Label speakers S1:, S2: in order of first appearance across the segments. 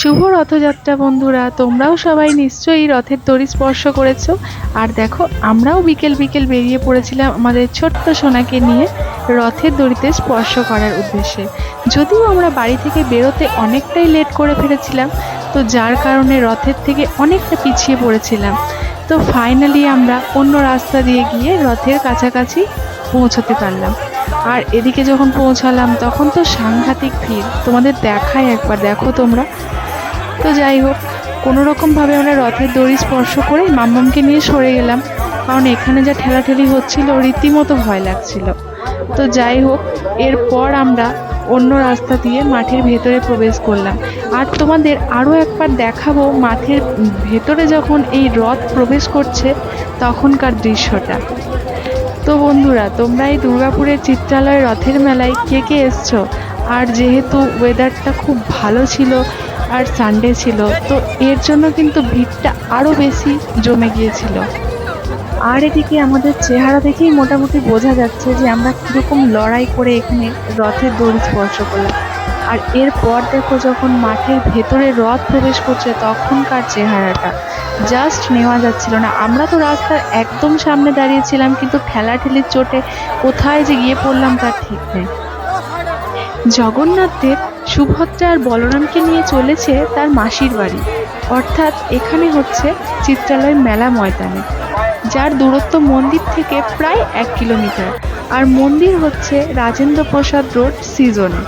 S1: শুভ রথযাত্রা বন্ধুরা, তোমরাও সবাই নিশ্চয়ই রথের দড়ি স্পর্শ করেছ। আর দেখো, আমরাও বিকেল বিকেল বেরিয়ে পড়েছিলাম আমাদের ছোট্ট সোনাকে নিয়ে রথের দড়িতে স্পর্শ করার উদ্দেশ্যে। যদিও আমরা বাড়ি থেকে বেরোতে অনেকটাই লেট করে ফেলেছিলাম, তো যার কারণে রথের থেকে অনেকটা পিছিয়ে পড়েছিলাম। তো ফাইনালি আমরা অন্য রাস্তা দিয়ে গিয়ে রথের কাছাকাছি পৌঁছতে পারলাম। আর এদিকে যখন পৌঁছালাম, তখন তো সাংঘাতিক ভিড়। তোমাদের দেখায় একবার, দেখো তোমরা। তো যাই হোক কোনো রকমভাবে আমরা রথের দড়ি স্পর্শ করে মাম্মামকে নিয়ে সরে গেলাম কারণ এখানে যা ঠেলাঠেলি হচ্ছিল, রীতিমতো ভয় লাগছিল। তো যাই হোক, এরপর আমরা অন্য রাস্তা দিয়ে মাঠের ভেতরে প্রবেশ করলাম। আর তোমাদের আরও একবার দেখাবো, মাঠের ভেতরে যখন এই রথ প্রবেশ করছে, তখনকার দৃশ্যটা। তো বন্ধুরা, তোমরা এই দুর্গাপুরের চিত্রালয় রথের মেলায় কে কে এসছো? আর যেহেতু ওয়েদারটা খুব ভালো ছিল আর সানডে ছিল, তো এর জন্য কিন্তু ভিড়টা আরও বেশি জমে গিয়েছিল। আর এদিকে আমাদের চেহারা দেখেই মোটামুটি বোঝা যাচ্ছে যে আমরা কীরকম লড়াই করে এখানে রথের দড়ি স্পর্শ করলাম। আর এরপর দেখো যখন মাঠের ভেতরে রথ প্রবেশ করছে, তখনকার চেহারাটা জাস্ট নেওয়া যাচ্ছিল না। আমরা তো রাস্তার একদম সামনে দাঁড়িয়েছিলাম, কিন্তু ঠেলাঠেলির চোটে কোথায় যে গিয়ে পড়লাম তার ঠিক নেই। জগন্নাথ দেব সুভদ্রা আর বলরামকে নিয়ে চলেছে তার মাসির বাড়ি। অর্থাৎ এখানে হচ্ছে চিত্রালয় মেলা ময়দানে, যার দূরত্ব মন্দির থেকে প্রায় এক কিলোমিটার, আর মন্দির হচ্ছে রাজেন্দ্র প্রসাদ রোড, সিজনে।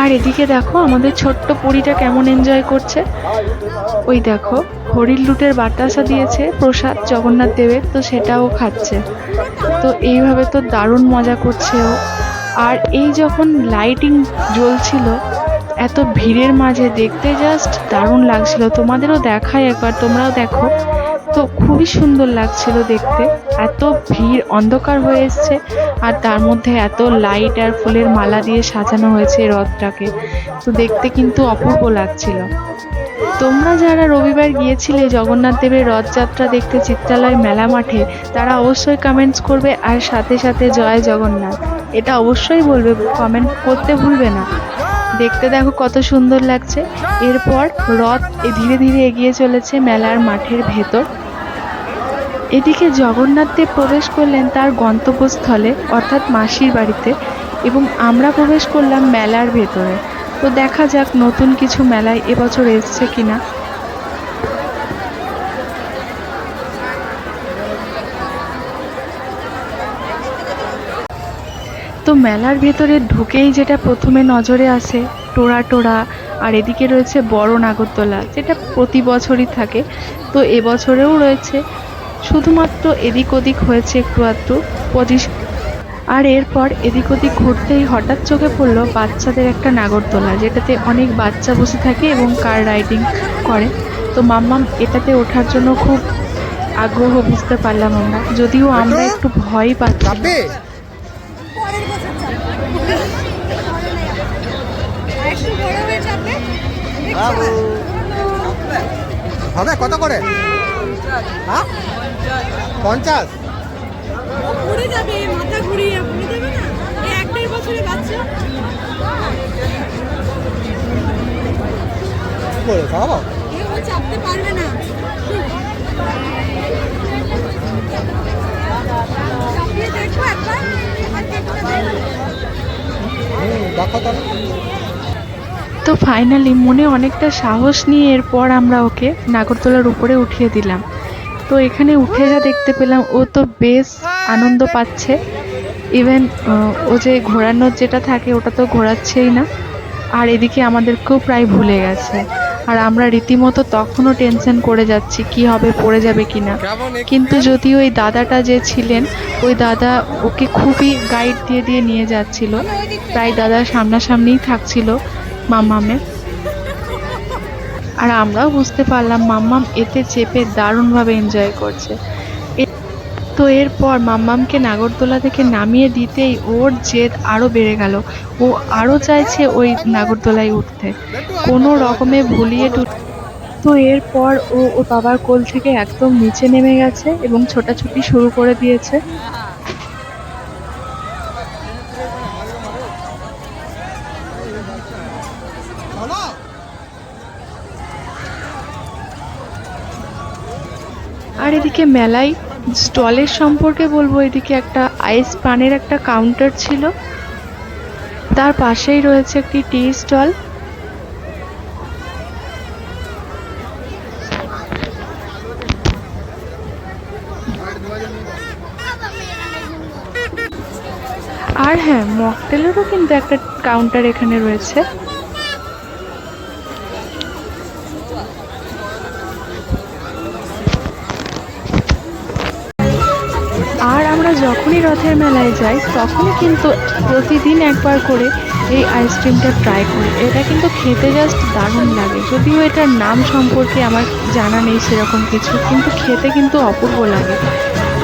S1: আর এদিকে দেখো আমাদের ছোট্ট পুরীটা কেমন এনজয় করছে। ওই দেখো, হরির লুটের বাতাসা দিয়েছে প্রসাদ জগন্নাথ দেবের, তো সেটাও খাচ্ছে। তো এইভাবে তো দারুণ মজা করছে ও। আর এই যখন লাইটিং জ্বলছিল, এত ভিড়ের মাঝে দেখতে জাস্ট দারুণ লাগছিল। তোমাদেরও দেখায় একবার, তোমরাও দেখো। তো খুবই সুন্দর লাগছিল দেখতে। এত ভিড়, অন্ধকার হয়ে এসছে, আর তার মধ্যে এত লাইট আর ফুলের মালা দিয়ে সাজানো হয়েছে রথটাকে। তো দেখতে কিন্তু অপূর্ব লাগছিল। তোমরা যারা রবিবার গিয়েছিলে জগন্নাথ দেবের রথযাত্রা দেখতে চিত্রালয় মেলা মাঠে, তারা অবশ্যই কমেন্টস করবে, আর সাথে সাথে জয় জগন্নাথ। এটা অবশ্যই বলবে কমেন্ট করতে ভুলবে না। দেখতে দেখো কত সুন্দর লাগছে। এরপর রথ ধীরে ধীরে এগিয়ে চলেছে মেলার মাঠের ভেতর। এদিকে জগন্নাথ দেব প্রবেশ করলেন তার গন্তব্যস্থলে, অর্থাৎ মাসির বাড়িতে, এবং আমরা প্রবেশ করলাম মেলার ভেতরে। তো দেখা যাক নতুন কিছু মেলায় এবছর এসছে কিনা। তো মেলার ভেতরে ঢুকেই যেটা প্রথমে নজরে আসে টোরা টোরা আর এদিকে রয়েছে বড় নাগরদোলা, যেটা প্রতি বছরই থাকে। তো এবছরেও রয়েছে, শুধুমাত্র এদিক ওদিক হয়েছে একটু আধটু পজিশ আর এরপর এদিক ওদিক ঘুরতেই হঠাৎ চোখে পড়ল বাচ্চাদের একটা নাগরদোলা, যেটাতে অনেক বাচ্চা বসে থাকে এবং কার রাইডিং করে। তো মাম্মাম এটাতে ওঠার জন্য খুব আগ্রহ বুঝতে পারলাম আমরা, যদিও আমরা একটু ভয় পাচ্ছি।
S2: হবে? কত করে? হ্যাঁ? পঞ্চাশ?
S3: ঘুরে যাবে মাথা ঘুরিয়ে ঘুরে যাবে না? এই এক দেড় বছরের বাচ্চা।
S2: কি করে খাওয়াবো?
S3: চাপতে পারবে না। চাপিয়ে দেখো একবার আর দেবে।
S1: তো ফাইনালি মনে অনেকটা সাহস নিয়ে এরপর আমরা ওকে নাগরতলার উপরে উঠিয়ে দিলাম। তো এখানে উঠে যা দেখতে পেলাম, ও তো বেশ আনন্দ পাচ্ছে। ইভেন ও যে ঘোরানোর যেটা থাকে, ওটা তো ঘোরাচ্ছেই না। আর এদিকে আমাদেরকেও প্রায় ভুলে গেছে। আর আমরা রীতিমতো তখনও টেনশন করে যাচ্ছি কি হবে পড়ে যাবে কি না। কিন্তু যদি ওই দাদাটা যে ছিলেন ওই দাদা ওকে খুবই গাইড দিয়ে দিয়ে নিয়ে যাচ্ছিল। প্রায় দাদা সামনাসামনিই থাকছিল মাম্মামে আর আমরাও বুঝতে পারলাম মাম্মাম এতে চেপে দারুণভাবে এনজয় করছে। তো এরপর মাম্মামকে নাগরদোলা থেকে নামিয়ে দিতেই ওর জেদ আরও বেড়ে গেল। ও আরও চাইছে ওই নাগরদোলায় উঠতে। কোনো রকমে ভুলিয়ে টুট তো এরপর ও ও বাবার কোল থেকে একদম নিচে নেমে গেছে এবং ছোটাছুটি শুরু করে দিয়েছে। আর এদিকে মেলায় স্টলের সম্পর্কে বলব, এদিকে একটা আইস পানের একটা কাউন্টার ছিল। তার পাশেই রয়েছে একটি টি স্টল আর হ্যাঁ মকটেলেরও কিন্তু একটা কাউন্টার এখানে রয়েছে। আমরা যখনই রথের মেলায় যাই, তখনই কিন্তু প্রতিদিন একবার করে এই আইসক্রিমটা ট্রাই করি। এটা কিন্তু খেতে জাস্ট দারুণ লাগে। যদিও এটার নাম সম্পর্কে আমার জানা নেই সেরকম কিছু, কিন্তু খেতে কিন্তু অপূর্ব লাগে।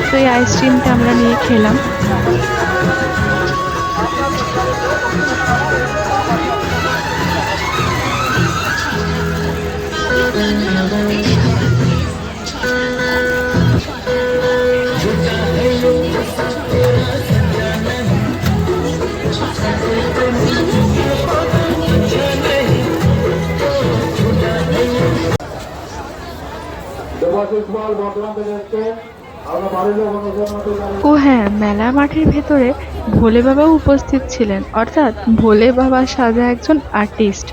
S1: তো এই আইসক্রিমটা আমরা নিয়ে খেলাম।
S4: দেবাশিস পাল
S1: ও হ্যাঁ মেলা মাঠের ভেতরে ভোলে বাবাও উপস্থিত ছিলেন। অর্থাৎ ভোলে বাবা সাজা একজন আর্টিস্ট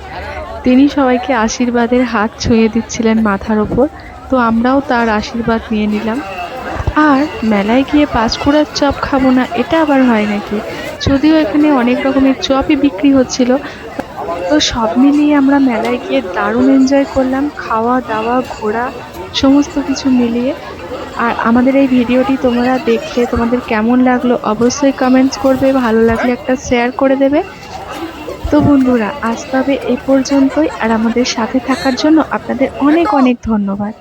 S1: তিনি সবাইকে আশীর্বাদের হাত ছুঁয়ে দিচ্ছিলেন মাথার ওপর। তো আমরাও তার আশীর্বাদ নিয়ে নিলাম। আর মেলায় গিয়ে পাঁচকুড়ার চপ খাব না, এটা আবার হয় নাকি? যদিও এখানে অনেক রকমের চপই বিক্রি হচ্ছিল। তো সব মিলিয়ে আমরা মেলায় গিয়ে দারুণ এনজয় করলাম। খাওয়া দাওয়া ঘোরা সমস্ত কিছু মিলিয়ে। আর আমাদের এই ভিডিওটি তোমরা দেখলে তোমাদের কেমন লাগল অবশ্যই কমেন্টস করবে, ভালো লাগলে একটা শেয়ার করে দেবে। তো বন্ধুরা, আজ তবে এ পর্যন্তই, আর আমাদের সাথে থাকার জন্য আপনাদের অনেক অনেক ধন্যবাদ।